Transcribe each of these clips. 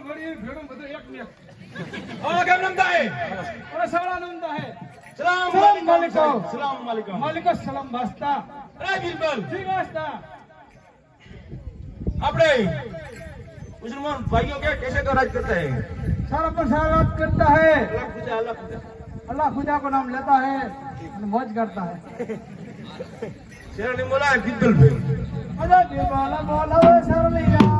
ઘડી ભેડું બધું એક ને એક. હા કેમ નમતા હે ઓરે સવાળા નંદા હે સલામ સલામ વાલેકુમ વાલેકુમ. સલામ વાલેકુમ માલિક સલામ વાસ્તા અરે બિરબલ જી વાસ્તા આપણે मुसलमान भाइयों के कैसे तो राज करते हैं सारा पर सारा रात करता है अल्लाह खुदा अल्लाह खुदा अल्लाह खुदा को नाम लेता है और मौज करता है शेर ने बोला है बिरबल બધા બોલાવો સરલિયા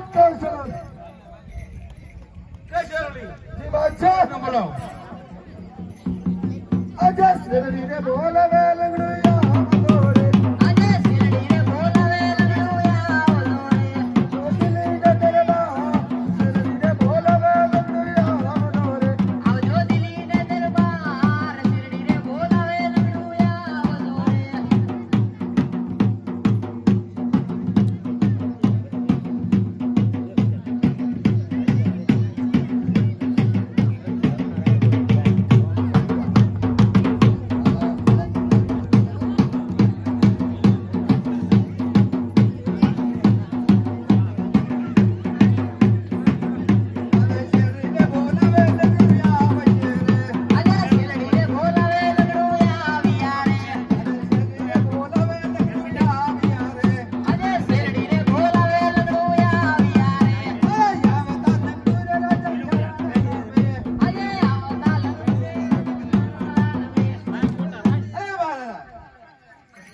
कौशल?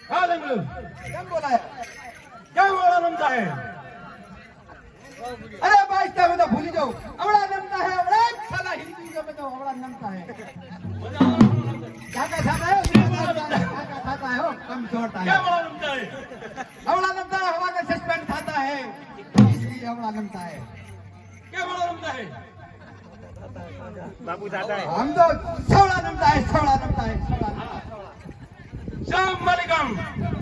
क्या शेर नहीं क्या बोला हाँ लंगड़ू क्या बोला नमता है અરે બાઈસ તમે તો ભૂલી જાઓ હમણાં નમતા હે હમણાં જ સાલા હિન્દી ગમે તો હમણાં નમતા હે કાકા ખાતા હે કાકા खाता है हो कम छोड़ता क्या है बोला नमता है हवड़ा नमता है हवा का सस्पेंड खाता है इसलिए हवड़ा नमता है क्या बोला नमता है हम तो सवड़ा नमता है सवड़ा नमता है सवड़ा नमता সালাম মালিকম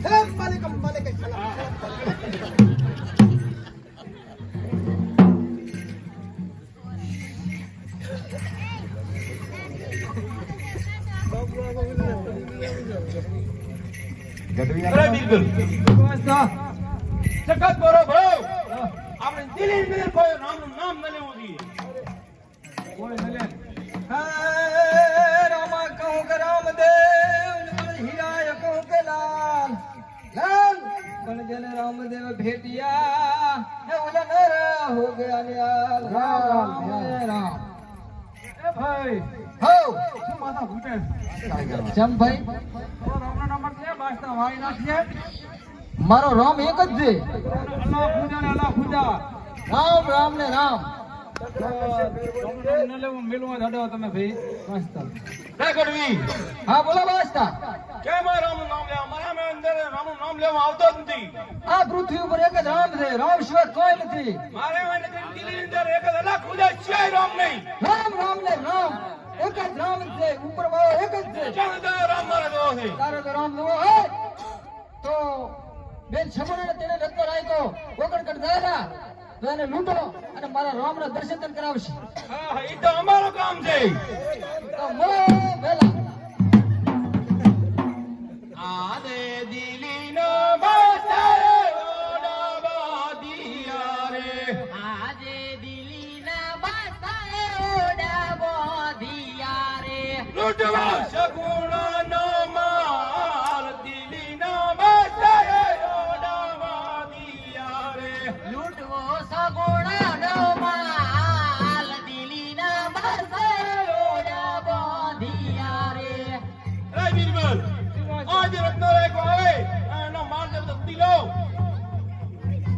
সালাম মালিকম মালিকাই সালাম અરે બિલકુલ જગત કરો ભાવ આપણે દિલીપ મિલ ભાઈ નામ નામ ન લેવું જોઈએ કોઈ ન લે હા કણજન રામદેવ ભેટિયા ઉલન હો મારો રામ એક જ છે. અલ્લાહ ખુદા ને રામ રામ ને રામ. તમે ભાઈ. હા બોલો બાસ્તા કેમ રામ નામ લે મારા રામનું નામ લેવા આવતો જ નથી. આ પૃથ્વી ઉપર એક જ રામ છે રામ સિવાય કોઈ નથી. મારે હવે નથી અંદર એક જ અલગ ખુદા સિવાય રામ નહીં. રામ રામ ને રામ. એક જ રામ છે ઉપર વાળો એક જ છે. ક્યાં બધા રામ મારા જેવો છે. તારો તો રામ જોવો હોય. તો બેન છમણ તેને રત્તો રાખ્યો. ઓગણ કડ દાદા તો એને લૂંટો અને મારા રામ ના દર્શન કરાવશે. હા એ તો અમારું કામ છે. તો મળે વેલા. લૂંટવો સગોણા